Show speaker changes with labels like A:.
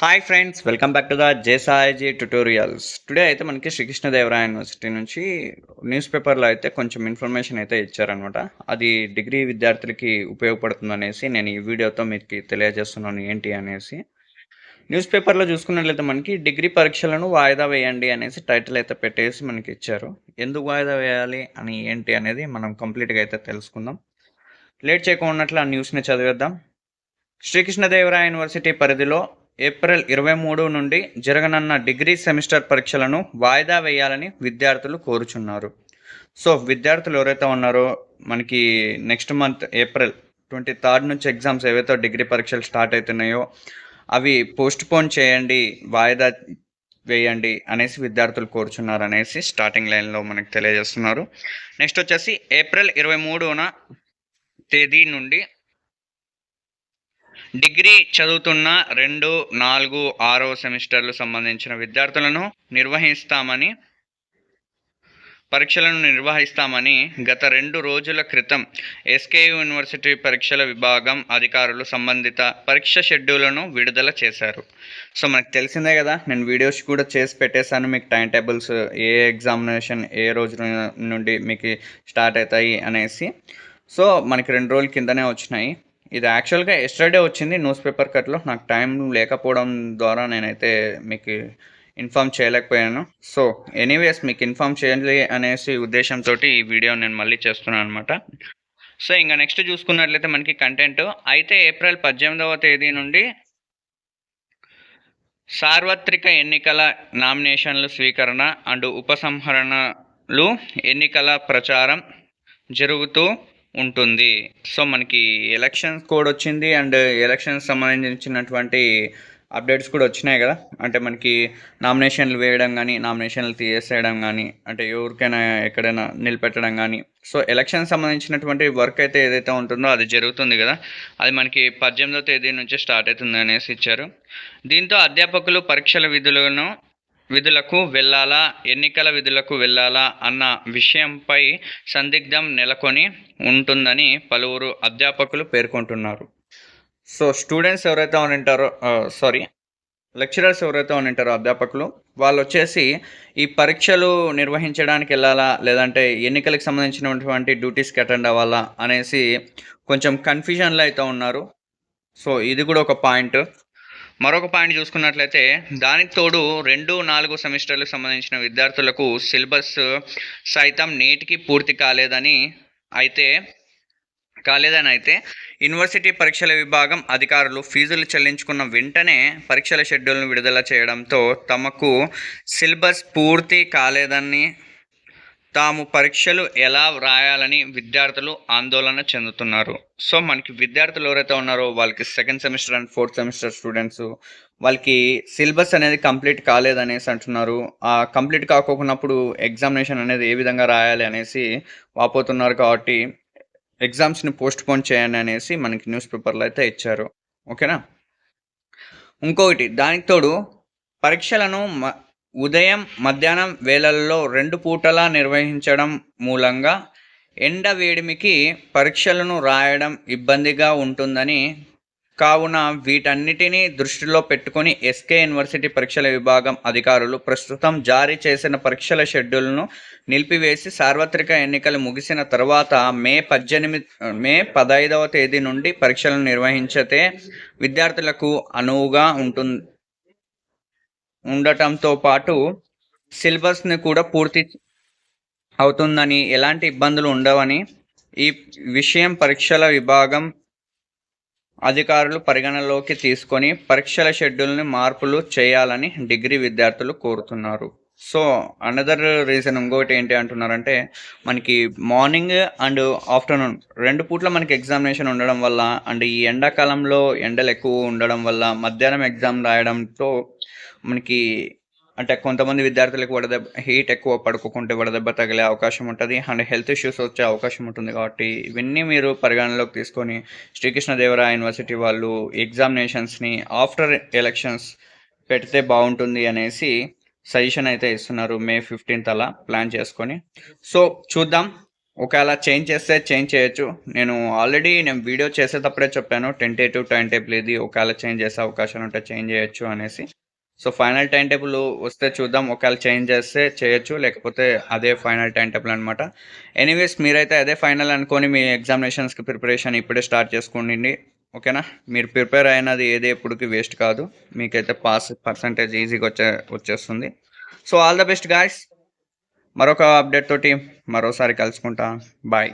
A: Hi friends welcome back to the జేసాయిజీ tutorials today అయితే మనకి Sri Krishnadevaraya university నుంచి న్యూస్ పేపర్లో అయితే కొంచెం ఇన్ఫర్మేషన్ అయితే ఇచ్చారనమాట అది డిగ్రీ విద్యార్థులకి ఉపయోగపడుతుంది అనేసి నేను ఈ వీడియోతో మీకు తెలియజేస్తున్నాను ఏంటి అనేసి. న్యూస్ పేపర్లో చూసుకున్నట్లయితే మనకి డిగ్రీ పరీక్షలను వాయిదా వేయండి అనేసి టైటిల్ అయితే పెట్టేసి మనకి ఇచ్చారు. ఎందుకు వాయిదా వేయాలి అని ఏంటి అనేది మనం కంప్లీట్గా అయితే తెలుసుకుందాం. లేట్ చేయకుండా ఉన్నట్లు ఆ న్యూస్ని చదివేద్దాం. శ్రీకృష్ణదేవరాయ యూనివర్సిటీ పరిధిలో ఏప్రిల్ ఇరవై మూడు నుండి జరగనున్న డిగ్రీ సెమిస్టర్ పరీక్షలను వాయిదా వేయాలని విద్యార్థులు కోరుచున్నారు. సో విద్యార్థులు ఎవరైతే ఉన్నారో మనకి next month April twenty third నుంచి ఎగ్జామ్స్ ఏవైతే డిగ్రీ పరీక్షలు స్టార్ట్ అవుతున్నాయో అవి పోస్ట్ పోన్ చేయండి వాయిదా వేయండి అనేసి విద్యార్థులు కోరుచున్నారు అనేసి స్టార్టింగ్ లైన్లో మనకి తెలియజేస్తున్నారు. నెక్స్ట్ వచ్చేసి ఏప్రిల్ ఇరవై మూడున తేదీ నుండి డిగ్రీ చదువుతున్న రెండు నాలుగు ఆరో సెమిస్టర్లు సంబంధించిన విద్యార్థులను నిర్వహిస్తామని పరీక్షలను నిర్వహిస్తామని గత రెండు రోజుల క్రితం ఎస్కే యూనివర్సిటీ పరీక్షల విభాగం అధికారులు సంబంధిత పరీక్ష షెడ్యూల్ను విడుదల చేశారు. సో మనకు తెలిసిందే కదా నేను వీడియోస్ కూడా చేసి పెట్టేశాను. మీకు టైం టేబుల్స్ ఏ ఎగ్జామినేషన్ ఏ రోజు నుండి మీకు స్టార్ట్ అవుతాయి అనేసి. సో మనకి రెండు రోజుల కిందనే వచ్చినాయి. ఇది యాక్చువల్గా ఎస్టర్డే వచ్చింది న్యూస్ పేపర్ కట్లో నాకు టైం లేకపోవడం ద్వారా నేనైతే మీకు ఇన్ఫామ్ చేయలేకపోయాను. సో ఎనీవేస్ మీకు ఇన్ఫామ్ చేయాలి అనేసి ఉద్దేశంతో ఈ వీడియో నేను మళ్ళీ చేస్తున్నాను అనమాట సో ఇంకా నెక్స్ట్ చూసుకున్నట్లయితే మనకి కంటెంట్ అయితే ఏప్రిల్ పద్దెనిమిదవ తేదీ నుండి సార్వత్రిక ఎన్నికల నామినేషన్ల స్వీకరణ అండ్ ఉపసంహరణలు ఎన్నికల ప్రచారం జరుగుతూ ఉంటుంది. సో మనకి ఎలక్షన్స్ కోడ్ వచ్చింది అండ్ ఎలక్షన్స్ సంబంధించినటువంటి అప్డేట్స్ కూడా వచ్చినాయి కదా. అంటే మనకి నామినేషన్లు వేయడం కానీ నామినేషన్లు తీసేయడం కానీ అంటే ఎవరికైనా ఎక్కడైనా నిలబెట్టడం కానీ సో ఎలక్షన్ సంబంధించినటువంటి వర్క్ అయితే ఏదైతే ఉంటుందో అది జరుగుతుంది కదా. అది మనకి పద్దెనిమిదో తేదీ నుంచి స్టార్ట్ అవుతుంది అనేసి ఇచ్చారు. దీంతో అధ్యాపకులు పరీక్షల విధులను విధులకు వెళ్ళాలా? ఎన్నికల విధులకు వెళ్ళాలా? అన్న విషయంపై సందిగ్ధం నెలకొని ఉంటుందని పలువురు అధ్యాపకులు పేర్కొంటున్నారు. సో స్టూడెంట్స్ ఎవరైతే ఉంటారో సారీ లెక్చరర్స్ ఎవరైతే ఉంటారో అధ్యాపకులు వాళ్ళు వచ్చేసి ఈ పరీక్షలు నిర్వహించడానికి వెళ్ళాలా? లేదంటే ఎన్నికలకు సంబంధించినటువంటి డ్యూటీస్కి అటెండ్ అవ్వాలా? అనేసి కొంచెం కన్ఫ్యూజన్లో అయితే ఉన్నారు. సో ఇది కూడా ఒక పాయింట్. మరొక పాయింట్ చూసుకున్నట్లయితే దానికి తోడు రెండు నాలుగు సెమిస్టర్లకు సంబంధించిన విద్యార్థులకు సిలబస్ సైతం నేటికి పూర్తి కాలేదని అయితే కాలేదని అయితే యూనివర్సిటీ పరీక్షల విభాగం అధికారులు ఫీజులు చెల్లించుకున్న వెంటనే పరీక్షల షెడ్యూల్ను విడుదల చేయడంతో తమకు సిలబస్ పూర్తి కాలేదని తాము పరీక్షలు ఎలా వ్రాయాలని విద్యార్థులు ఆందోళన చెందుతున్నారు. సో మనకి విద్యార్థులు ఎవరైతే ఉన్నారో వాళ్ళకి second semester and fourth semester students వాళ్ళకి సిలబస్ అనేది కంప్లీట్ కాలేదనేసి అంటున్నారు. ఆ కంప్లీట్ కాకోకున్నప్పుడు ఎగ్జామినేషన్ అనేది ఏ విధంగా రాయాలి అనేసి వాపోతున్నారు కాబట్టి ఎగ్జామ్స్ని పోస్ట్ పోన్ చేయండి అనేసి మనకి న్యూస్ పేపర్లో అయితే ఇచ్చారు. ఓకేనా? ఇంకొకటి దానికి తోడు పరీక్షలను మ ఉదయం మధ్యాహ్నం వేళల్లో రెండు పూటలా నిర్వహించడం మూలంగా ఎండ వేడిమికి పరీక్షలను రాయడం ఇబ్బందిగా ఉంటుందని కావున వీటన్నిటినీ దృష్టిలో పెట్టుకొని ఎస్కే యూనివర్సిటీ పరీక్షల విభాగం అధికారులు ప్రస్తుతం జారీ చేసిన పరీక్షల షెడ్యూల్ను నిలిపివేసి సార్వత్రిక ఎన్నికలు ముగిసిన తర్వాత మే పద్దెనిమిది మే పదహైదవ తేదీ నుండి పరీక్షలను నిర్వహించితే విద్యార్థులకు అనువుగా ఉంటుంది ఉండటంతో పాటు సిలబస్ని కూడా పూర్తి అవుతుందని ఎలాంటి ఇబ్బందులు ఉండవని ఈ విషయం పరీక్షల విభాగం అధికారులు పరిగణలోకి తీసుకొని పరీక్షల షెడ్యూల్ని మార్పులు చేయాలని డిగ్రీ విద్యార్థులు కోరుతున్నారు. సో అనదర్ రీజన్ ఇంకోటి ఏంటి అంటున్నారంటే మనకి మార్నింగ్ అండ్ ఆఫ్టర్నూన్ రెండు పూట్ల మనకి ఎగ్జామినేషన్ ఉండడం వల్ల అండ్ ఈ ఎండాకాలంలో ఎండలు ఎక్కువ ఉండడం వల్ల మధ్యాహ్నం ఎగ్జామ్ రాయడంతో మనకి అంటే కొంతమంది విద్యార్థులకు వడదెబ్బ హీట్ ఎక్కువ పడుకోకుంటే వడదెబ్బ తగిలే అవకాశం ఉంటుంది. అండ్ హెల్త్ ఇష్యూస్ వచ్చే అవకాశం ఉంటుంది కాబట్టి ఇవన్నీ మీరు పరిగణనలోకి తీసుకొని శ్రీకృష్ణదేవరాయ యూనివర్సిటీ వాళ్ళు ఎగ్జామినేషన్స్ని ఆఫ్టర్ ఎలక్షన్స్ పెడితే బాగుంటుంది అనేసి సజెషన్ అయితే ఇస్తున్నారు. మే ఫిఫ్టీన్త్ అలా ప్లాన్ చేసుకొని. సో చూద్దాం. ఒకవేళ చేంజ్ చేస్తే చేంజ్ చేయొచ్చు. నేను ఆల్రెడీ నేను వీడియో చేసేటప్పుడే చెప్పాను. టెంటేటివ్ టైం టేబుల్ ఇది. ఒకవేళ చేంజ్ చేసే అవకాశం ఉంటే చేంజ్ చేయొచ్చు అనేసి. సో ఫైనల్ టైం టేబుల్ వస్తే చూద్దాం. ఒకవేళ చేంజ్ చేస్తే చేయొచ్చు. లేకపోతే అదే ఫైనల్ టైం టేబుల్ అనమాట ఎనీవేస్ మీరైతే అదే ఫైనల్ అనుకొని మీ ఎగ్జామినేషన్స్కి ప్రిపరేషన్ ఇప్పుడే స్టార్ట్ చేసుకోండి ఓకేనా మీరు ప్రిపేర్ అయినది ఏది ఎప్పుడుకి వేస్ట్ కాదు. మీకైతే పాస్ పర్సంటేజ్ ఈజీగా వచ్చే వచ్చేస్తుంది. So all the best guys మరొక అప్డేట్ తోటి మరోసారి కలుసుకుంటా. బాయ్